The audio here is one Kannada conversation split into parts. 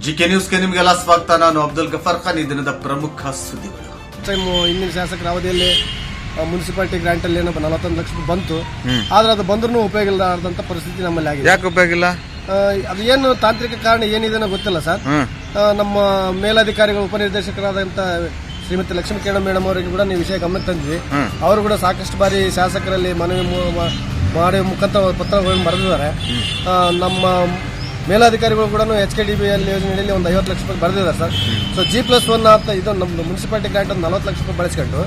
ಜಿಕೆ ನ್ಯೂಸ್ಗೆ ನಿಮಗೆಲ್ಲ ಸ್ವಾಗತ. ನಾನು ಅಬ್ದುಲ್ ಗಫರ್ ಖಾನ್. ಈ ದಿನದ ಪ್ರಮುಖ ಸುದ್ದಿಗಳು. ಟೈಮ್ ಹಿಂದಿನ ಶಾಸಕರ ಅವಧಿಯಲ್ಲಿ ಮುನ್ಸಿಪಾಲಿಟಿ ಗ್ರಾಂಟ್ ಅಲ್ಲಿ ಏನೋ ನಲವತ್ತೊಂದು ಲಕ್ಷ ಬಂತು. ಆದ್ರೆ ಅದು ಬಂದ್ರೂ ಉಪಯೋಗ ಇಲ್ಲದಂತ ಪರಿಸ್ಥಿತಿ ನಮ್ಮಲ್ಲಿ ಆಗಿದೆ. ಯಾಕೆ ಉಪಯೋಗ ಇಲ್ಲ? ಅದು ಏನು ತಾಂತ್ರಿಕ ಕಾರಣ ಏನಿದೆ ಗೊತ್ತಿಲ್ಲ ಸರ್. ಆ, ನಮ್ಮ ಮೇಲಧಿಕಾರಿಗಳು ಉಪನಿರ್ದೇಶಕರಾದಂತ ಶ್ರೀಮತಿ ಲಕ್ಷ್ಮೀ ಕಿರಣ ಮೇಡಮ್ ಅವರಿಗೆ ಕೂಡ ನೀವು ವಿಷಯ ಗಮನ ತಂದ್ವಿ. ಅವರು ಕೂಡ ಸಾಕಷ್ಟು ಬಾರಿ ಶಾಸಕರಲ್ಲಿ ಮನವಿ ಮಾಡಿ ಮುಖಾಂತರ ಪತ್ರಗಳನ್ನು ಬರೆದಿದ್ದಾರೆ. ನಮ್ಮ ಮೇಲಾಧಿಕಾರಿಗಳು ಕೂಡ H K D B L ಯೋಜನೆಯಲ್ಲಿ ಒಂದು ಐವತ್ತು ಲಕ್ಷ ರೂಪಾಯಿ ಬರೆದಿದ್ದಾರೆ sir. So G plus one ಅಂತ ಇದು ನಮ್ಮದು ಮುನ್ಸಿಪಾಲಿಟಿ ಗ್ರಾಂಟ್ ಒಂದು ನಲವತ್ತು ಲಕ್ಷ ರೂಪಾಯಿ ಬಳಸ್ಕೊಂಡು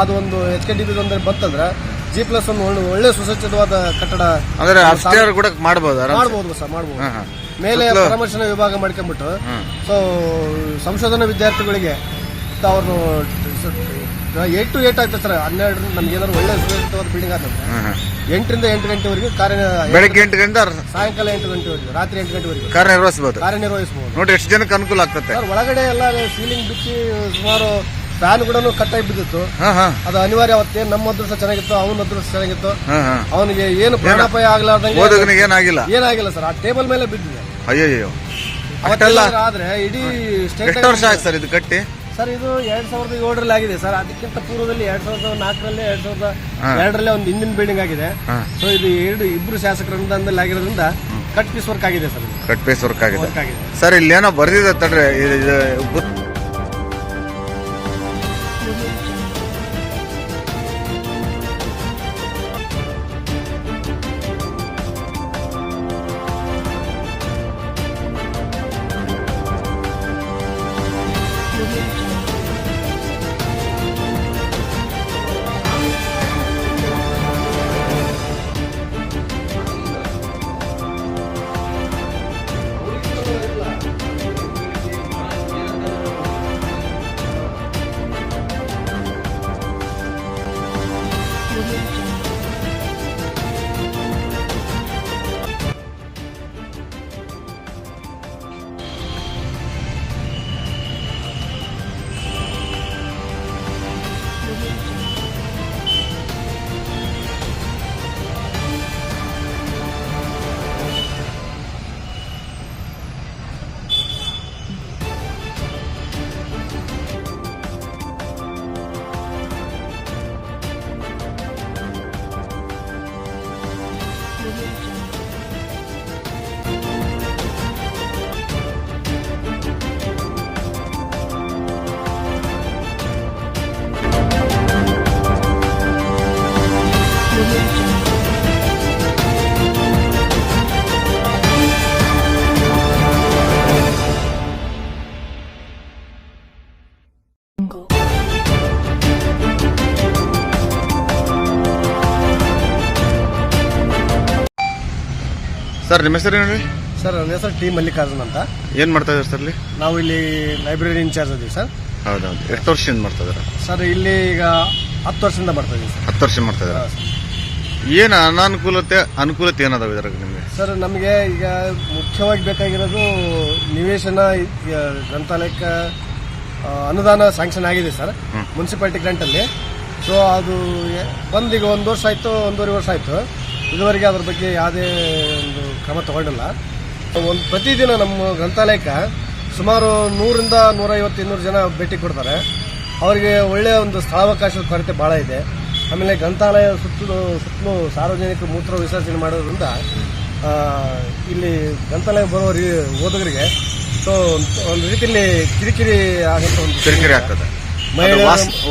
ಅದು ಒಂದು ಎಚ್ ಕೆ ಡಿ ಬಿ ಒಂದು ಬಂತಂದ್ರೆ ಜಿ ಪ್ಲಸ್ ಒನ್ ಒಳ್ಳೆ ಒಳ್ಳೆ ಸುಸಜ್ಜಿತವಾದ ಕಟ್ಟಡ ಕೂಡ ಮಾಡಬಹುದು ಮಾಡಬಹುದು ಸರ್ ಮಾಡಬಹುದು. ಮೇಲೆ ಪರಾಮರ್ಶನ ವಿಭಾಗ ಮಾಡ್ಕೊಂಡ್ಬಿಟ್ಟು ಸೊ ಸಂಶೋಧನಾ ವಿದ್ಯಾರ್ಥಿಗಳಿಗೆ ಅವ್ರನ್ನು ಏಟ್ ಟು ಏಟ್ ಆಗ್ತದೆ ಸರ್. ಹನ್ನೆರಡು ನಮ್ಗೆ ಏನಾದ್ರು ಒಳ್ಳೆ ಸುಸಜ್ಜಿತವಾದ ಬಿಲ್ಡಿಂಗ್ ಆಗ್ತದೆ. ಎಂಟರಿಂದ ಎಂಟು ಗಂಟೆವರೆಗೆ ಕಾರ್ಯ ಬೆಳಗ್ಗೆ ಎಂಟು ಗಂಟೆ ಸಾಯಂಕಾಲ ಎಂಟು ಗಂಟೆವರೆಗೆ ರಾತ್ರಿ ಎಂಟು ಗಂಟೆವರೆಗೆ ಕಾರ್ಯನಿರ್ವಹಿಸಬಹುದು. ಕಾರ್ಯನಿರ್ವಹಿಸಬಹುದು. ನೋಡಿ ಎಷ್ಟು ಜನಕ್ಕೆ ಅನುಕೂಲ ಆಗ್ತದೆ ಸರ್ ಒಳಗಡೆ ಎಲ್ಲ ಸೀಲಿಂಗ್ ಬಿಚ್ಚಿ ಸುಮಾರು ಫ್ಯಾನ್ ಕೂಡ ಕಟ್ಟಾಗಿ ಬಿದ್ದಿತ್ತು. ಅದು ಅನಿವಾರ್ಯ ಅವತ್ತೇ ನಮ್ಮ ಅದೃಷ್ಟ ಚೆನ್ನಾಗಿತ್ತು ಅವನ ಅದೃಷ್ಟ ಚೆನ್ನಾಗಿತ್ತು. ಅವನಿಗೆ ಏನು ಪ್ರಾಣಾಪಾಯ ಆಗ್ಲಾರ್ದಂಗೆ ಏನಾಗಿಲ್ಲ. ಏನಾಗಿಲ್ಲ ಸರ್ ಆ ಟೇಬಲ್ ಮೇಲೆ ಬಿದ್ದಿದೆ. ಅಯ್ಯೋ ಅವತ್ತೆಲ್ಲ ಆದ್ರೆ ಇಡೀ ಸ್ಟೇಟ್ ವರ್ಷ ಆಯ್ತು ಸರ್ ಇದು ಕಟ್ಟಿ? ಸರ್ ಇದು ಎರಡ್ ಸಾವಿರದ ಏಳರಲ್ಲಿ ಆಗಿದೆ ಸರ್. ಅದಕ್ಕಿಂತ ಪೂರ್ವದಲ್ಲಿ ಎರಡ್ ಸಾವಿರದ ನಾಲ್ಕರಲ್ಲಿ ಎರಡ್ ಸಾವಿರದ ಎರಡರಲ್ಲೇ ಒಂದು ಹಿಂದಿನ ಬಿಲ್ಡಿಂಗ್ ಆಗಿದೆ. ಸೊ ಇದು ಎರಡು ಇಬ್ರು ಶಾಸಕರ ಅನುದಾನದಲ್ಲಿ ಆಗಿರೋದ್ರಿಂದ ಕಟ್ ಪೀಸ್ ವರ್ಕ್ ಆಗಿದೆ ಸರ್. ಕಟ್ ಪೀಸ್ ವರ್ಕ್ ಆಗಿದೆ. ವರ್ಕ್ ಆಗಿದೆ. ಸರ್ ಇಲ್ಲಿ ಏನೋ ಬರ್ದಿದೆ ತಡ್ರಿ. ಸರ್ ನಿಮ್ಮ ಹೆಸರು ಹೇಳಿ? ಸರ್ ನನ್ನ ಹೆಸರು ಟಿ ಮಲ್ಲಿಕಾರ್ಜುನ್ ಅಂತ. ಏನ್ ಮಾಡ್ತಾ ಇದ್ದಾರೆ ಸರ್ ಇಲ್ಲಿ? ನಾವು ಇಲ್ಲಿ ಲೈಬ್ರರಿ ಇನ್ಚಾರ್ಜ್ ಅದೀವಿ ಸರ್. ಹೌದೌದು. ಎಷ್ಟು ವರ್ಷದಿಂದ ಮಾಡ್ತಾ ಇದಾರೆ ಸರ್ ಇಲ್ಲಿ ಈಗ ಹತ್ತು ವರ್ಷದಿಂದ ಮಾಡ್ತಾ ಇದೀವಿ ಸರ್. ಹತ್ತು ವರ್ಷ ಮಾಡ್ತಾ ಇದ್ದಾರೆ? ಏನು ಅನಾನುಕೂಲತೆ ಅನುಕೂಲತೆ ಏನದಾವ ಇದ್ರಾಗ ನಿಮಗೆ? ಸರ್ ನಮಗೆ ಈಗ ಮುಖ್ಯವಾಗಿ ಬೇಕಾಗಿರೋದು ನಿವೇಶನ ಈಗ ಗ್ರಂಥಾಲಯಕ್ಕೆ ಅನುದಾನ ಸ್ಯಾಂಕ್ಷನ್ ಆಗಿದೆ ಸರ್ ಮುನ್ಸಿಪಾಲಿಟಿ ಗ್ರಾಂಟಲ್ಲಿ ಸೊ ಅದು ಬಂದು ಈಗ ಒಂದು ವರ್ಷ ಆಯಿತು ಒಂದೂವರೆ ವರ್ಷ ಆಯಿತು. ಇದುವರೆಗೆ ಅದ್ರ ಬಗ್ಗೆ ಯಾವುದೇ ಒಂದು ಕ್ರಮ ತಗೊಂಡಿಲ್ಲ. ಒಂದು ಪ್ರತಿದಿನ ನಮ್ಮ ಗ್ರಂಥಾಲಯಕ್ಕೆ ಸುಮಾರು ನೂರಿಂದ ನೂರೈವತ್ತು ಇನ್ನೂರು ಜನ ಭೇಟಿ ಕೊಡ್ತಾರೆ. ಅವರಿಗೆ ಒಳ್ಳೆಯ ಒಂದು ಸ್ಥಳಾವಕಾಶದ ಕೊರತೆ ಭಾಳ ಇದೆ. ಆಮೇಲೆ ಗ್ರಂಥಾಲಯ ಸುತ್ತಲೂ ಸುತ್ತಲೂ ಸಾರ್ವಜನಿಕ ಮೂತ್ರ ವಿಸರ್ಜನೆ ಮಾಡೋದ್ರಿಂದ ಇಲ್ಲಿ ಗ್ರಂಥಾಲಯ ಬರೋ ರೀ ಓದುಗರಿಗೆ ಸೊ ಒಂದು ರೀತಿಯಲ್ಲಿ ಕಿರಿಕಿರಿ ಆಗುತ್ತೆ ಒಂದು ಕಿರಿಕಿರಿ ಆಗ್ತದೆ.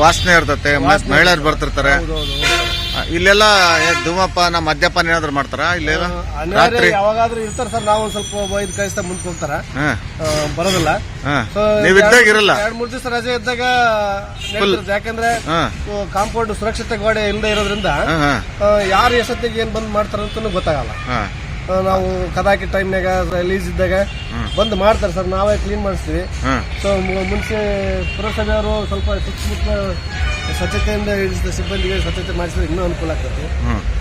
ವಾಸನೆ ಇರ್ತದೆ ಮಹಿಳೆಯರು ಬರ್ತಿರ್ತಾರೆ. ಇಲ್ಲೆಲ್ಲ ಧೂಮಪಾನ ಮದ್ಯಪಾನ ಏನಾದ್ರು ಮಾಡ್ತಾರ? ಇಲ್ಲೆಲ್ಲ? ಅನಿವಾರ್ಯ ಯಾವಾಗಾದ್ರೂ ಇರ್ತಾರ ಸರ್ ನಾವು ಒಂದ್ ಸ್ವಲ್ಪ ಒಯ್ದು ಕಳಿಸ್ತಾ ಮುಂದೆ ಹೋಗ್ತಾರ ಬರೋದಿಲ್ಲ. ನೀವ್ ಇದ್ದಾಗ ಇರಲ್ಲ? ಎರಡ್ ಮೂರ್ ದಿವಸ ರಜೆ ಇದ್ದಾಗ. ಯಾಕಂದ್ರೆ ಕಾಂಪೌಂಡ್ ಸುರಕ್ಷತೆ ಗೋಡೆ ಇಲ್ಲದೆ ಇರೋದ್ರಿಂದ ಯಾರು ಎಷ್ಟೊತ್ತಿಗೆ ಏನ್ ಬಂದ್ ಮಾಡ್ತಾರಂತನೂ ಗೊತ್ತಾಗಲ್ಲ. ನಾವು ಕದಾಕಿ ಟೈಮ್ನಾಗ ಲೀಸ್ ಇದ್ದಾಗ ಬಂದ್ ಮಾಡ್ತಾರೆ ಸರ್ ನಾವೇ ಕ್ಲೀನ್ ಮಾಡಿಸ್ತೀವಿ. ಸೊ ಮುಂಚೆ ಪುರಸಭೆಯವರು ಸ್ವಲ್ಪ ಸುತ್ತಮುತ್ತ ಸ್ವಚ್ಛತೆಯಿಂದ ಹಿಡಿಸಿದ ಸಿಬ್ಬಂದಿಗೆ ಸ್ವಚ್ಛತೆ ಮಾಡಿಸಿದ್ರೆ ಇನ್ನೂ ಅನುಕೂಲ ಆಗ್ತದೆ.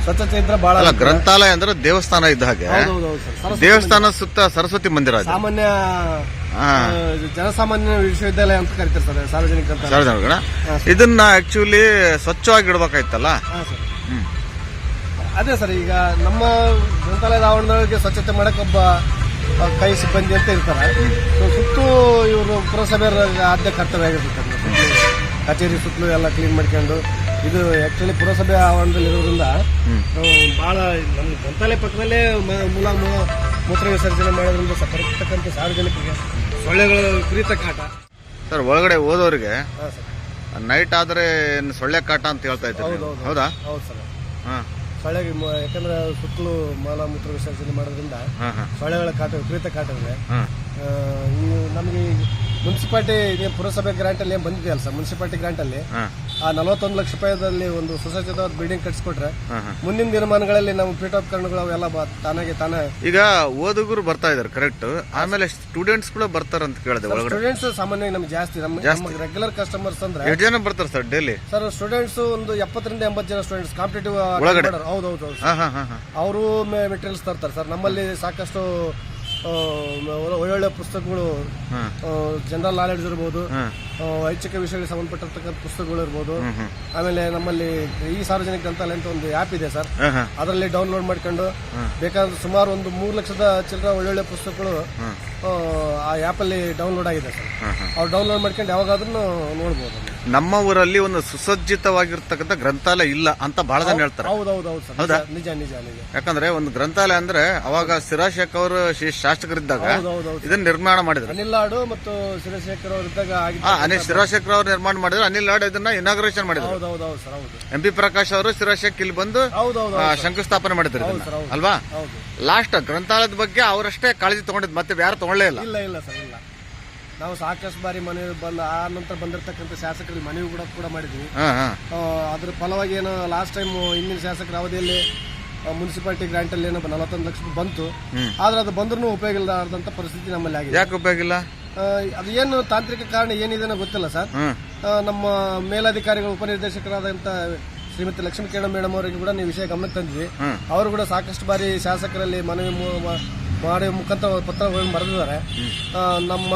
ಸ್ವಚ್ಛತೆ ಇದ್ರೆ ಬಹಳ ಅಲ್ಲ ಗ್ರಂಥಾಲಯ ಅಂದ್ರೆ ದೇವಸ್ಥಾನ ಇದ್ದ ಹಾಗೆ. ದೇವಸ್ಥಾನ ಸುತ್ತ ಸರಸ್ವತಿ ಮಂದಿರ ಸಾಮಾನ್ಯ. ಜನಸಾಮಾನ್ಯ ವಿಶ್ವವಿದ್ಯಾಲಯ ಅಂತ ಕರಿತಾರೆ ಸರ್ ಸಾರ್ವಜನಿಕ ಅಂತ. ಇದನ್ನ ಆಕ್ಚುಲಿ ಸ್ವಚ್ಛವಾಗಿ ಇಡ್ಬೇಕಾಯ್ತಲ್ಲ ಅದೇ ಸರ್ ಈಗ ನಮ್ಮ ಗ್ರಂಥಾಲಯದ ಆವರಣದೊಳಗೆ ಸ್ವಚ್ಛತೆ ಮಾಡಕ್ ಒಬ್ಬ ಕೈ ಸಿಬ್ಬಂದಿ ಅಂತ ಇರ್ತಾರೆ. ಸುತ್ತು ಇವರು ಪುರಸಭೆಯರ ಆದ್ಯ ಕರ್ತವ್ಯ ಸುತ್ತಲೂ ಕಚೇರಿ ಸುತ್ತಲೂ ಎಲ್ಲ ಕ್ಲೀನ್ ಮಾಡ್ಕೊಂಡು ಇದು ಆಕ್ಚುಲಿ ಪುರಸಭೆ ಆವರಣದಲ್ಲಿ ಇರೋದ್ರಿಂದ ನಾವು ಬಹಳ ನಮ್ಮ ಗ್ರಂಥಾಲಯ ಪಕ್ಕದಲ್ಲೇ ಮೂಲ ಮೂತ್ರ ವಿಸರ್ಜನೆ ಮಾಡೋದ್ರಿಂದ ಬರ್ತಕ್ಕಂಥ ಸಾರ್ವಜನಿಕರಿಗೆ ಸೊಳ್ಳೆಗಳು ವಿಪರೀತ ಕಾಟ. ಸರ್ ಒಳಗಡೆ ಓದೋರಿಗೆ ನೈಟ್ ಆದ್ರೆ ಏನ್ ಸೊಳ್ಳೆ ಕಾಟ ಅಂತ ಹೇಳ್ತಾ ಇದ್ದೀವಿ ಹೌದು, ಹೌದಾ ಸರ್. ಹಾ. ಸೊಳ್ಳೆಗೆ ಮ- ಯಾಕಂದ್ರೆ ಸುತ್ತಲೂ ಮಲ ಮೂತ್ರ ವಿಸರ್ಜನೆ ಮಾಡೋದ್ರಿಂದ ಸೊಳ್ಳೆಗಳ ಕಾಟ ವಿಪರೀತ ಕಾಟ ಇದೆ ನಮಗೆ ಮುನ್ಸಿಪಾಲ್ಟಿ ಇದೇನು ಪುರಸಭೆ ಗ್ರಾಂಟ್ ಅಲ್ಲಿ ಏನ್ ಬಂದಿದೆ ಅಲ್ಲ ಸರ್ ಮುನ್ಸಿಪಾಲಿಟಿ ಗ್ರಾಂಟ್ ಅಲ್ಲಿ ಆ ನಲವತ್ತೊಂದು ಲಕ್ಷ ರೂಪಾಯಿದಲ್ಲಿ ಒಂದು ಸುಸಜ್ಜಿತವಾದ ಬಿಲ್ಡಿಂಗ್ ಕಟ್ಸ್ಕೊಟ್ರೆ ಮುಂದಿನ ದಿನಮಾನಗಳಲ್ಲಿ ನಾವು ಪೀಠೋಪಕರಣಗಳು ಅವೆಲ್ಲ ತಾನಾಗೆ ತಾನೇ ಈಗ ಓದುಗರು ಬರ್ತಾ ಇದಾರೆ ಕರೆಕ್ಟ್ ಆಮೇಲೆ ಸ್ಟೂಡೆಂಟ್ಸ್ ಕೂಡ ಬರ್ತಾರೆ ಅಂತ ಕೇಳಿದೆ ಸ್ಟೂಡೆಂಟ್ಸ್ ಸಾಮಾನ್ಯವಾಗಿ ನಮ್ಗೆ ಜಾಸ್ತಿ ನಮ್ಮ ರೆಗ್ಯುಲರ್ ಕಸ್ಟಮರ್ಸ್ ಅಂದ್ರೆ ಎಷ್ಟು ಜನ ಬರ್ತಾರೆ ಸರ್ ಡೈಲಿ ಸರ್ ಸ್ಟೂಡೆಂಟ್ಸ್ ಒಂದು ಎಪ್ಪತ್ತರಿಂದ ಎಂಬತ್ತು ಜನ ಸ್ಟೂಡೆಂಟ್ಸ್ ಕಾಂಪಿಟೇಟಿವ್ ಹೌದೌದು ಹೌದು ಹೌದು ಅವರು ಮೆಟೀರಿಯಲ್ಸ್ ತರ್ತಾರೆ ಸರ್. ನಮ್ಮಲ್ಲಿ ಸಾಕಷ್ಟು ಒಳ್ಳೊಳ್ಳೆ ಪುಸ್ತಕಗಳು ಜನರಲ್ ನಾಲೆಡ್ಜ್ ಇರ್ಬೋದು ಐಚ್ಛಿಕ ವಿಷಯಗಳಿಗೆ ಸಂಬಂಧಪಟ್ಟಿರ್ತಕ್ಕಂಥ ಪುಸ್ತಕಗಳು ಇರ್ಬೋದು. ಆಮೇಲೆ ನಮ್ಮಲ್ಲಿ ಈ ಸಾರ್ವಜನಿಕ ಗ್ರಂಥಾಲಯ ಅಂತ ಒಂದು ಆ್ಯಪ್ ಇದೆ ಸರ್. ಅದರಲ್ಲಿ ಡೌನ್ಲೋಡ್ ಮಾಡ್ಕೊಂಡು ಬೇಕಾದ್ರೆ ಸುಮಾರು ಒಂದು ಮೂರು ಲಕ್ಷದ ಚಿಲ್ಲರ ಒಳ್ಳೊಳ್ಳೆ ಪುಸ್ತಕಗಳು ಆ, ಆ್ಯಪಲ್ಲಿ ಡೌನ್ಲೋಡ್ ಆಗಿದೆ ಸರ್. ಅವ್ರು ಡೌನ್ಲೋಡ್ ಮಾಡ್ಕೊಂಡು ಯಾವಾಗಾದ್ರೂ ನೋಡ್ಬೋದು. ನಮ್ಮ ಊರಲ್ಲಿ ಒಂದು ಸುಸಜ್ಜಿತವಾಗಿರ್ತಕ್ಕಂಥ ಗ್ರಂಥಾಲಯ ಇಲ್ಲ ಅಂತ ಬಹಳ ಜನ ಹೇಳ್ತಾರೆ. ಹೌದು ಹೌದು ಹೌದು ಸರ್. ಹೌದಾ? ನಿಜ ನಿಜ ನಿಜ. ಯಾಕಂದ್ರೆ ಒಂದು ಗ್ರಂಥಾಲಯ ಅಂದ್ರೆ ಅವಾಗ ಶಿರಾಶೇಖರ್ ಅವರು ಶಾಸಕರಿದ್ದಾಗ ಇದನ್ನ ನಿರ್ಮಾಣ ಮಾಡಿದ್ರು. ಅನಿಲ್ ಲಾಡು ಮತ್ತು ಶಿರಶೇಖರ್ ಅವ್ರ ಇದ್ದಾಗ ಆ ಅನಿಲ್ ಶಿರಾಶೇಖರ್ ಅವರು ನಿರ್ಮಾಣ ಮಾಡಿದ್ರು. ಅನಿಲ್ ಲಾಡು ಇದನ್ನ ಇನಾಗ್ರೇಷನ್ ಮಾಡಿದ್ರು. ಎಂ ಪಿ ಪ್ರಕಾಶ್ ಅವರು ಶಿರಾಶೇಖರ್ ಇಲ್ಲಿ ಬಂದು ಹೌದು ಹೌದು ಆ, ಶಂಕುಸ್ಥಾಪನೆ ಮಾಡಿದ್ರು. ಅಲ್ವಾ? ಲಾಸ್ಟ್ ಗ್ರಂಥಾಲಯದ ಬಗ್ಗೆ ಅವರಷ್ಟೇ ಕಾಳಜಿ ತಗೊಂಡಿದ್ ಮತ್ತೆ ಯಾರು ತಗೊಳ್ಳೇ ಇಲ್ಲ. ಇಲ್ಲ ಇಲ್ಲ ಸರ್ ಇಲ್ಲ. ನಾವು ಸಾಕಷ್ಟು ಬಾರಿ ಮನೆ ಬಂದ ಆ ನಂತರ ಬಂದಿರತಕ್ಕಂಥ ಶಾಸಕರಿಗೆ ಮನವಿ ಕೂಡ ಕೂಡ ಮಾಡಿದ್ವಿ. ಅದ್ರ ಫಲವಾಗಿ ಏನೋ ಲಾಸ್ಟ್ ಟೈಮ್ ಹಿಂದಿನ ಶಾಸಕರ ಅವಧಿಯಲ್ಲಿ ಮುನ್ಸಿಪಾಲಿಟಿ ಗ್ರಾಂಟ್ ಅಲ್ಲಿ ಏನೋ ನಲವತ್ತೊಂದು ಲಕ್ಷ ಬಂತು. ಆದ್ರೆ ಅದು ಬಂದ್ರೂ ಉಪಯೋಗ ಇಲ್ಲದಂತ ಪರಿಸ್ಥಿತಿ ನಮ್ಮಲ್ಲಿ ಆಗಿದೆ. ಯಾಕೆ ಉಪಯೋಗ ಇಲ್ಲ? ಅದು ಏನು ತಾಂತ್ರಿಕ ಕಾರಣ ಏನಿದೆ ಗೊತ್ತಿಲ್ಲ ಸರ್. ನಮ್ಮ ಮೇಲಧಿಕಾರಿಗಳು ಉಪನಿರ್ದೇಶಕರಾದಂತ ಶ್ರೀಮತಿ ಲಕ್ಷ್ಮೀ ಕಿರಣ ಮೇಡಮ್ ಅವರಿಗೆ ಕೂಡ ನೀವು ವಿಷಯ ಗಮನಕ್ಕೆ ತಂದ್ವಿ. ಅವರು ಕೂಡ ಸಾಕಷ್ಟು ಬಾರಿ ಶಾಸಕರಲ್ಲಿ ಮನವಿ ಮಾಡಿ ಮುಖಾಂತರ ಪತ್ರಗಳನ್ನು ಬರೆದಿದ್ದಾರೆ. ನಮ್ಮ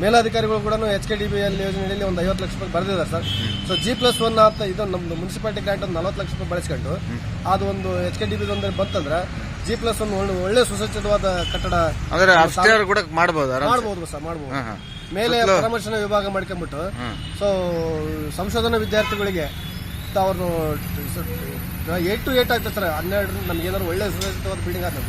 ಮೇಲಾಧಿಕಾರಿಗಳು ಕೂಡ H K D B L ಯೋಜನೆಯಲ್ಲಿ ಒಂದು ಐವತ್ತು ಲಕ್ಷ ರೂಪಾಯಿ ಬರೆದಿದ್ದಾರೆ sir. So G plus one ಅಂತ ಇದು ನಮ್ದು ಮುನ್ಸಿಪಾಲಿಟಿ ಗ್ರಾಂಟ್ ಒಂದು ನಲವತ್ತು ಲಕ್ಷ ರೂಪಾಯಿ ಬಳಸ್ಕೊಂಡು ಅದು ಒಂದು ಎಚ್ ಕೆ ಡಿ ಬಿ ಒಂದು ಬಂತಂದ್ರೆ ಜಿ ಪ್ಲಸ್ ಒಂದು ಒಳ್ಳೆ ಒಳ್ಳೆ ಸುಸಜ್ಜಿತವಾದ ಕಟ್ಟಡ ಕೂಡ ಮಾಡ್ಬೋದು ಆರಾಮ್ ಮಾಡ್ಬೋದು ಸರ್ ಮಾಡಬಹುದು ಮೇಲೆ ಪರಾಮರ್ಶನ ವಿಭಾಗ ಮಾಡ್ಕೊಂಡ್ಬಿಟ್ಟು ಸೊ ಸಂಶೋಧನಾ ವಿದ್ಯಾರ್ಥಿಗಳಿಗೆ ಅವ್ರನ್ನು ಏಟ್ ಟು ಏಟ್ ಆಗ್ತದೆ ಸರ್. ಹನ್ನೆರಡು ನಮ್ಗೆ ಏನಾದ್ರು ಒಳ್ಳೆ ಸುರಕ್ಷಿತವಾದ ಬಿಲ್ಡಿಂಗ್ ಆಗ್ತದೆ.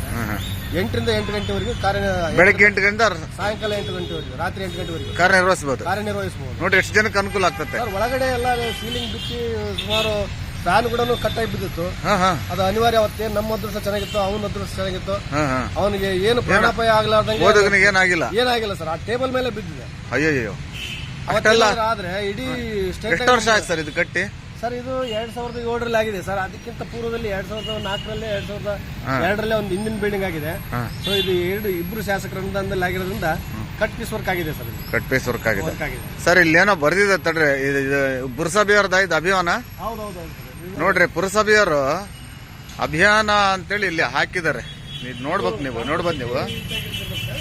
ಎಂಟರಿಂದ ಎಂಟು ಗಂಟೆವರೆಗೆ ಕಾರ್ಯ ಬೆಳಗ್ಗೆ ಎಂಟು ಗಂಟೆ ಸಾಯಂಕಾಲ ಎಂಟು ಗಂಟೆವರೆಗೆ ರಾತ್ರಿ ಎಂಟು ಗಂಟೆವರೆಗೆ. ಕಾರ್ಯನಿರ್ವಹಿಸಬಹುದು ಕಾರ್ಯನಿರ್ವಹಿಸಬಹುದು ನೋಡಿ ಎಷ್ಟು ಜನಕ್ಕೆ ಅನುಕೂಲ ಆಗ್ತದೆ ಸರ್ ಒಳಗಡೆ ಎಲ್ಲ ಸೀಲಿಂಗ್ ಬಿಚ್ಚಿ ಸುಮಾರು ಫ್ಯಾನ್ ಕೂಡ ಕಟ್ಟಾಗಿ ಬಿದ್ದಿತ್ತು. ಅದು ಅನಿವಾರ್ಯ ಅವತ್ತೆ ನಮ್ಮ ಅದೃಷ್ಟ ಚೆನ್ನಾಗಿತ್ತು ಅವನ ಅದೃಷ್ಟ ಚೆನ್ನಾಗಿತ್ತು. ಅವನಿಗೆ ಏನು ಪ್ರಾಣಾಪಾಯ ಆಗ್ಲಾರ್ದಂಗೆ ಏನಾಗಿಲ್ಲ. ಏನಾಗಿಲ್ಲ ಸರ್ ಆ ಟೇಬಲ್ ಮೇಲೆ ಬಿದ್ದಿದೆ. ಅಯ್ಯೋ ಆದ್ರೆ ಇಡೀ ಸ್ಟೇಟ್ ಎಷ್ಟು ವರ್ಷ ಆಯ್ತು ಸರ್ ಇದು ಕಟ್ಟಿ? ಸರ್ ಇದು ಎರಡ್ ಸಾವಿರದ ಏಳರಲ್ಲಿ ಆಗಿದೆ ಸರ್. ಅದಕ್ಕಿಂತ ಪೂರ್ವದಲ್ಲಿ ಎರಡ್ ಸಾವಿರದ ನಾಲ್ಕರಲ್ಲಿ ಎರಡ್ ಸಾವಿರದ ಎರಡರಲ್ಲಿ ಒಂದು ಹಿಂದಿನ ಬಿಲ್ಡಿಂಗ್ ಆಗಿದೆ. ಸೊ ಇದು ಎರಡು ಇಬ್ರು ಶಾಸಕರ ಅನುದಾನದಲ್ಲಿ ಆಗಿರೋದ್ರಿಂದ ಕಟ್ ಪೀಸ್ ವರ್ಕ್ ಆಗಿದೆ ಸರ್ ಕಟ್ ಪೀಸ್ ವರ್ಕ್ ಆಗಿದೆ. ಸರ್ ಇಲ್ಲೇನೋ ಬರ್ದಿದೆ ತಡ್ರಿ. ಇದು ಇದು ಪುರಸಭೆಯವ್ರದ ಇದು ಅಭಿಯಾನ ನೋಡ್ರಿ ಪುರಸಭೆಯವರು ಅಭಿಯಾನ ಅಂತೇಳಿ ಇಲ್ಲಿ ಹಾಕಿದ್ದಾರೆ. ನೀವು ನೋಡ್ಬೇಕು ನೀವು ನೋಡ್ಬೋದು ನೀವು.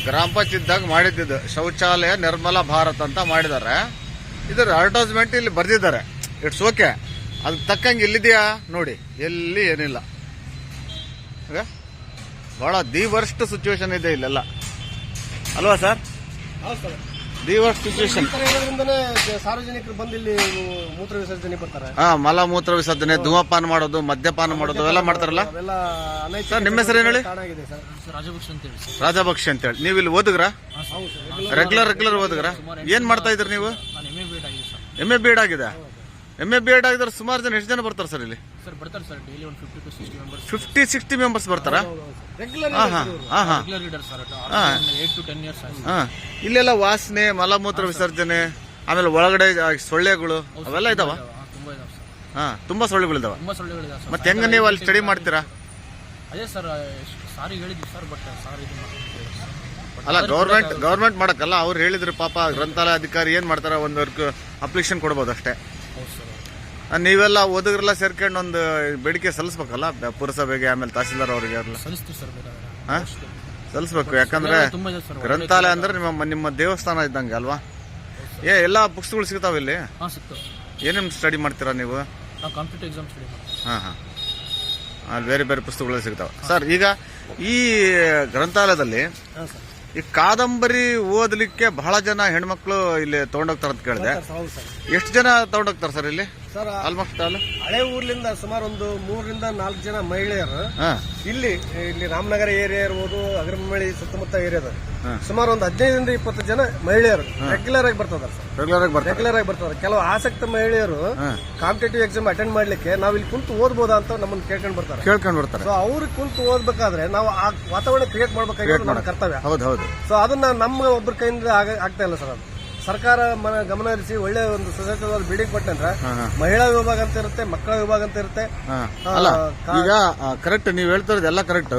ಗ್ರಾಮ ಪಂಚಾಯತ್ದಾಗ ಮಾಡಿದ್ದು ಶೌಚಾಲಯ ನಿರ್ಮಲ ಭಾರತ್ ಅಂತ ಮಾಡಿದ್ದಾರೆ. ಇದರ ಅಡ್ವರ್ಟೈಸ್ಮೆಂಟ್ ಇಲ್ಲಿ ಬರ್ದಿದ್ದಾರೆ. ಇಟ್ಸ್ ಓಕೆ ಅದಕ್ಕೆ ತಕ್ಕಂಗೆ ಇಲ್ಲಿದೆಯಾ ನೋಡಿ ಎಲ್ಲಿ ಏನಿಲ್ಲ. ಭಾಳ ಬಹಳ ದಿ ವರ್ಸ್ಟ್ ಸಿಚುವೇಶನ್ ಇದೆ ಇಲ್ಲೆಲ್ಲ. ಅಲ್ವಾ ಸರ್? ಹೌದು ಸರ್. ದಿ ವರ್ಸ್ಟ್ ಸಿಚುವೇಶನ್ ಇರೋದ್ರಿಂದನೇ ಸಾರ್ವಜನಿಕರು ಬಂದು ಇಲ್ಲಿ ಮೂತ್ರ ವಿಸರ್ಜನೆ ಬರ್ತಾರೆ. ಹಾ ಮಲ ಮೂತ್ರ ವಿಸರ್ಜನೆ ಧೂಮಪಾನ ಮಾಡೋದು ಮದ್ಯಪಾನ ಮಾಡೋದು ಅವೆಲ್ಲ ಮಾಡ್ತಾರಲ್ಲ? ಸರ್, ನಿಮ್ಮ ಹೆಸರು ಏನು ಹೇಳಿ? ರಾಜಭಕ್ಷಿ ಅಂತ ಹೇಳಿ ಅಂತೇಳಿ ನೀವು ಇಲ್ಲಿ ಓದುಗ್ರ? ಹೌದು ಸರ್. Regular regular ಓದುಗ್ರ? ಏನ್ ಮಾಡ್ತಾ ಇದ್ರಿ ನೀವು? ನಾನು ಎಂ ಎ ಬಿ ಎಡ್ ಆಗಿದೆ? ಎಂ ಎ ಬಿ ಎಡ್ ಆಗಿದ್ರೆ ಸುಮಾರು ಜನ ಎಷ್ಟು ಜನ ಬರ್ತಾರೆ ಸರ್ ಇಲ್ಲಿ? ಸರ್ ಬರ್ತಾರೆ ಸರ್ ಡೈಲಿ ಒಂದು fifty to sixty members fifty sixty members ಬರ್ತಾರಾ? ಹಾಂ ಹಾ ಹಾ ಹಾ. Regular reader sir eight to ten years ಆಗಿದೆ ಹಾ. ಇಲ್ಲೆಲ್ಲ ವಾಸನೆ ಮಲಮೂತ್ರ ವಿಸರ್ಜನೆ ಆಮೇಲೆ ಒಳಗಡೆ ಆ ಸೊಳ್ಳೆಗಳು ಅವೆಲ್ಲ ಇದಾವ? ತುಂಬಾ ಸೊಳ್ಳೆಗಳು ಸರ್. ಹಾ ತುಂಬಾ ಸೊಳ್ಳೆಗಳಿದಾವ ತುಂಬಾ ಸೊಳ್ಳೆಗಳಿದಾವೆ ಸರ್. ಮತ್ತೆ ಹೆಂಗ ನೀವು ಅಲ್ಲಿ ಸ್ಟಡಿ ಮಾಡ್ತೀರಾ? ಅದೇ ಸರ್ ಸಾರಿ ಹೇಳಿದ್ವಿ ಸರ್ ಬಟ್ ಸಾರಿ ಇದು ಮಾಡ್ತಿದ್ದೀವಿ ಸರ್. But ಅಲ್ಲ ಗೌರ್ಮೆಂಟ್. ಗೌರ್ಮೆಂಟ್ ಮಾಡಕ್ಕಲ್ಲ ಅವ್ರು ಹೇಳಿದ್ರು ಪಾಪ ಗ್ರಂಥಾಲಯ ಅಧಿಕಾರಿ ಏನ್ ಮಾಡ್ತಾರ ಒಂದು ಅಪ್ಲಿಕೇಶನ್ ಕೊಡ್ಬೋದು ಅಷ್ಟೇ. ಹೌದು ಸರ್. ಆ, ನೀವೆಲ್ಲ ಓದುಗರೆಲ್ಲ ಸೇರ್ಕೊಂಡು ಒಂದು ಬೇಡಿಕೆ ಸಲ್ಲಿಸ್ಬೇಕಲ್ಲ? ಪುರಸಭೆಗೆ ಆಮೇಲೆ ತಹಸೀಲ್ದಾರ್ ಅವರಿಗೆ ಎಲ್ಲ? ಸಲ್ಲಿಸ್ತೀವಿ ಸರ್ ಬೇಕಾದ್ರೆ ಹಾ? ಸಲ್ಲಿಸ್ಬೇಕು. ಯಾಕಂದ್ರೆ ತುಂಬಾ ಇದೆ ಸರ್ ಗ್ರಂಥಾಲಯ ಅಂದ್ರೆ ನಿಮ್ಮ ನಿಮ್ಮ ದೇವಸ್ಥಾನ ಇದ್ದಂಗೆ ಅಲ್ವಾ? ಏ ಎಲ್ಲ ಪುಸ್ತಕಗಳು ಸಿಗ್ತಾವ ಇಲ್ಲಿ? ಹಾಂ ಸಿಕ್ತು ಏನೇನು ಸ್ಟಡಿ ಮಾಡ್ತೀರಾ ನೀವು? ನಾವು ಕಾಂಪಿಟೇಟಿವ್ ಎಕ್ಸಾಮ್ ಸ್ಟಡಿ ಮಾಡ್ತೀವಿ. ಹಾ ಹಾ. ಅಲ್ಲಿ ಬೇರೆ ಬೇರೆ ಪುಸ್ತಕಗಳು ಸಿಗ್ತಾವೆ. ಸರ್ ಈಗ ಈ ಗ್ರಂಥಾಲಯದಲ್ಲಿ ಹಾಂ ಸರ್. ಈ ಕಾದಂಬರಿ ಓದಲಿಕ್ಕೆ ಬಹಳ ಜನ ಹೆಣ್ಮಕ್ಳು ಇಲ್ಲಿ ತಗೊಂಡೋಗ್ತಾರ ಅಂತ ಕೇಳಿದೆ ಹೌದು ಸರ್. ಎಷ್ಟು ಜನ ತಗೊಂಡೋಗ್ತಾರೆ ಸರ್ ಇಲ್ಲಿ? ಸರ್ ಆಲ್ಮೋಸ್ಟ್ ಆಲ್ ಹಳೆ ಊರ್ಲಿಂದ ಸುಮಾರು ಒಂದು ಮೂರರಿಂದ ನಾಲ್ಕು ಜನ ಮಹಿಳೆಯರು. ಇಲ್ಲಿ ಇಲ್ಲಿ ರಾಮನಗರ ಏರಿಯಾ ಇರ್ಬೋದು ಅಗ್ರಮಳಿ ಸುತ್ತಮುತ್ತ ಏರಿಯಾದ. ಸುಮಾರು ಒಂದು ಹದಿನೈದರಿಂದ ಇಪ್ಪತ್ತು ಜನ ಮಹಿಳೆಯರು ರೆಗ್ಯುಲರ್ ಆಗಿ ಬರ್ತದೆ ರೆಗ್ಯುಲರ್ ಆಗಿ ರೆಗ್ಯುಲರ್ ಆಗಿ ಕೆಲವು ಆಸಕ್ತ ಮಹಿಳೆಯರು. ಕಾಂಪಿಟೇಟಿವ್ ಎಕ್ಸಾಮ್ ಅಟೆಂಡ್ ಮಾಡ್ಲಿಕ್ಕೆ ನಾವು ಇಲ್ಲಿ ಕುಂತು ಓದ್ಬೋದಾ ಅಂತ ನಮ್ಮನ್ನ ಕೇಳ್ಕೊಂಡು ಬರ್ತಾರೆ. ಕೇಳ್ಕೊಂಡು ಬರ್ತಾರೆ. ಸೊ ಅವ್ರಿಗೆ ಕುಂತು ಓದ್ಬೇಕಾದ್ರೆ ನಾವು ಆ ವಾತಾವರಣ ಕ್ರಿಯೇಟ್ ಮಾಡ್ಬೇಕಾಗಿರೋದು ನಮ್ಮ ಕರ್ತವ್ಯ. ಹೌದು ಹೌದು. ಸೊ ಅದನ್ನ ನಮ್ಮ ಒಬ್ಬರ ಕೈಯಿಂದ ಆಗ- ಆಗ್ತಾ ಇಲ್ಲ ಸರ್ ಅದು. ಸರ್ಕಾರ ಮನ- ಗಮನ ಹರಿಸಿ ಒಳ್ಳೆ ಒಂದು ಸುಸಜ್ಜಿತವಾದ ಬಿಲ್ಡಿಂಗ್ ಕೊಟ್ಟಂದ್ರೆ. ಮಹಿಳಾ ವಿಭಾಗ ಅಂತ ಇರುತ್ತೆ ಮಕ್ಕಳ ವಿಭಾಗ ಅಂತ ಇರುತ್ತೆ. ಅಲ್ಲ ಈಗ ಕರೆಕ್ಟ್ ನೀವ್ ಹೇಳ್ತಿರೋದು ಎಲ್ಲ ಕರೆಕ್ಟ್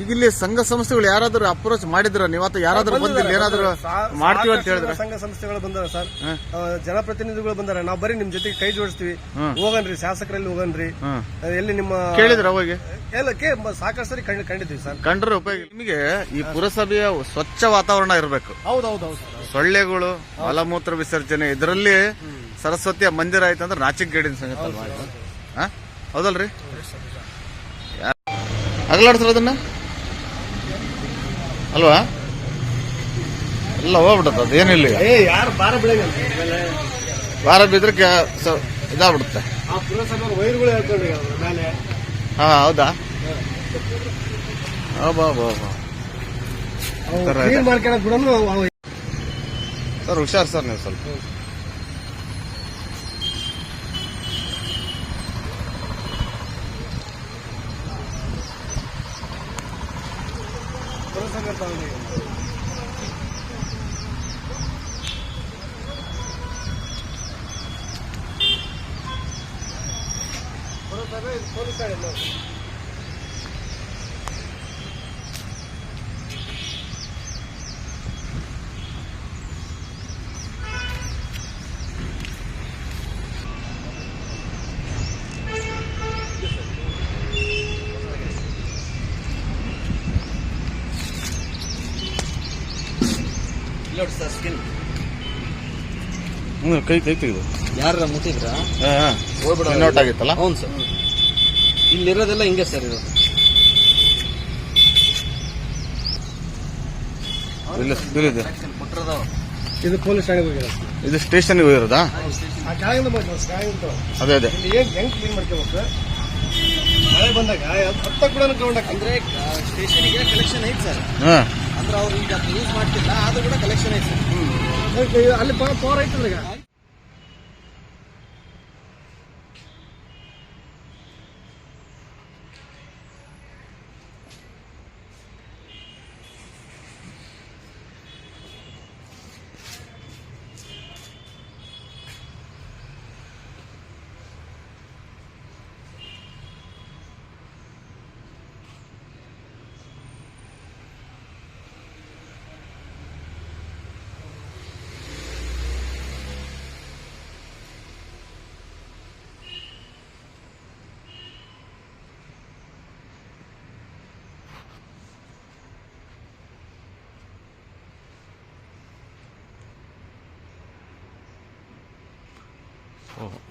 ಈಗ ಇಲ್ಲಿ ಸಂಘ ಸಂಸ್ಥೆಗಳು ಯಾರಾದ್ರೂ ಅಪ್ರೋಚ್ ಮಾಡಿದ್ರ ನೀವು ಅಥವಾ ಯಾರಾದ್ರೂ ಬಂದಿಲ್ಲ ಏನಾದ್ರೂ ಮಾಡ್ತೀವಿ ಅಂತ ಹೇಳಿದ್ರೆ? ಸಂಘ ಸಂಸ್ಥೆಗಳು ಬಂದಾರ ಸರ್. ಜನಪ್ರತಿನಿಧಿಗಳು ಬಂದಾರೆ. ನಾವು ಬರೀ ನಿಮ್ ಜೊತೆಗೆ ಕೈ ಜೋಡಿಸ್ತೀವಿ. ಹೋಗನ್ರಿ ಶಾಸಕರಲ್ಲಿ ಹೋಗನ್ರಿ. ಎಲ್ಲಿ ನಿಮ್ಮ ಕೇಳಿದ್ರ ಅವಾಗ? ಸಾಕಷ್ಟು ಸರಿ ಕಂಡಿದ್ವಿ ಕಂಡಿದ್ದೀವಿ ಸರ್. ಕಂಡ್ರೆ ಉಪಯೋಗ ನಿಮಗೆ ಈ ಪುರಸಭೆಯ ಸ್ವಚ್ಛ ವಾತಾವರಣ ಇರಬೇಕು. ಹೌದೌದು ಸರ್. ಸೊಳ್ಳೆಗಳು ಮಲಮೂತ್ರ ವಿಸರ್ಜನೆ ಇದರಲ್ಲಿ ಸರಸ್ವತಿಯ ಮಂದಿರ ಆಯ್ತು ಅಂದ್ರೆ ನಾಚಿಕ್ ಗೇಡಿನ ಸಂಗತಿ ಅಲ್ವಾ? ಹಾ? ಹೌದಲ್ರಿ? ಅಗಲಾಡ್ಸ್ರ ಅದನ್ನ? ಅಲ್ವಾ? ಎಲ್ಲ ಹೋಗ್ಬಿಡುತ್ತೆ ಅದು ಏನಿಲ್ಲ ಬಾರ ಬಿದ್ರೆ ಇದಾಗ್ಬಿಡುತ್ತೆ. ಹಾ ಹೌದಾ? ಬಾ ಬಾ ಬಾ ಮಾಡ್ಕೊಳಕ್ ತರ ಇದೆ. ಕ್ಲೀನ್ ಮಾಡ್ಕೊಳಕ್ ಕೂಡ ಸರ್ ಹುಷಾರ್ ಸರ್ ನೀವು ಸ್ವಲ್ಪ. ಪುರಸಭೆ ತಗೊಂಡು ಪುರಸಭೆ ಇದು ಪೊಲೀಸ್ ಠಾಣೆ ನೋಡಿ. ಹ್ಞೂ ಕೈ ಕೈ ತೆಗೆದು. ಯಾರ ಮುಟ್ಟಿದ್ರ? ನೋಟ್ ಆಗಿತ್ತಲ್ಲ? ಹೌದು ಸರ್. ಇಲ್ಲಿರೋದೆಲ್ಲ ಹಿಂಗೆ ಸರ್ ಇದು ಇಲ್ಲ ಇಲ್ಲಿದೆ ಇದು. ಪೊಲೀಸ್ ಠಾಣೆಗೆ ಹೋಗಿರೋದು. ಇದು ಸ್ಟೇಷನ್ಗೆ ಹೋಗಿರೋದಾ? ಆ ಅದೇ ಅದೇ. ಇಲ್ಲಿ ಏನ್ ಹೆಂಗ್ ಕ್ಲೀನ್ ಮಾಡ್ಕೋಬೇಕು ಮಳೆ ಬಂದಾಗ ಹತ್ತ ಕೂಡ ತಗೊಂಡಾಕ ಅಂದ್ರೆ ಸ್ಟೇಷನ್ಗೆ ಕಲೆಕ್ಷನ್ ಐತೆ ಸರ್. ಹಾ. ಅವ್ರು ಈಗ ಯೂಸ್ ಮಾಡ್ತಿಲ್ಲ ಆದ್ರೂ ಕೂಡ ಕಲೆಕ್ಷನ್ ಐತೆ ಅಲ್ಲಿ ಪವರ್ ಐತಲ್ಲ ಈಗ?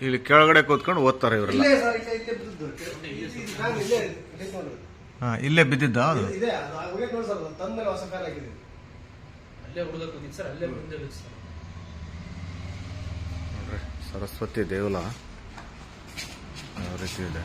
ಇಲ್ಲಿ ಕೆಳಗಡೆ ಕೂತ್ಕೊಂಡು ಓದ್ತಾರೆ ಇವರೆಲ್ಲ. ಇಲ್ಲೇ ಸರ್ ಇಲ್ಲೇ ಇಲ್ಲೇ ಬಿದ್ದದ್ದು. ನಾನು ಇಲ್ಲೇ ಇಲ್ಲೇ ನೋಡು. ಹಾ, ಇಲ್ಲೇ ಬಿದ್ದಿದ್ದ ಅದು? ಇದೆ ಅದು ಹೋಗೈತೆ ನೋಡಿ ಸರ್ ತಂದ ಮೇಲೆ ಹೊಸ ಕಾಲ ಆಗಿದೆ ಅಲ್ಲೇ ಹುಡುಗಕ್ಕೆ ಹೋಗಿದ್ದು ಸರ್ ಅಲ್ಲೇ ಬಂದಿಲ್ಲ ಸರ್. ನೋಡ್ರಿ ಸರಸ್ವತಿ ದೇವಲ ಯಾವ ರೀತಿ ಇದೆ.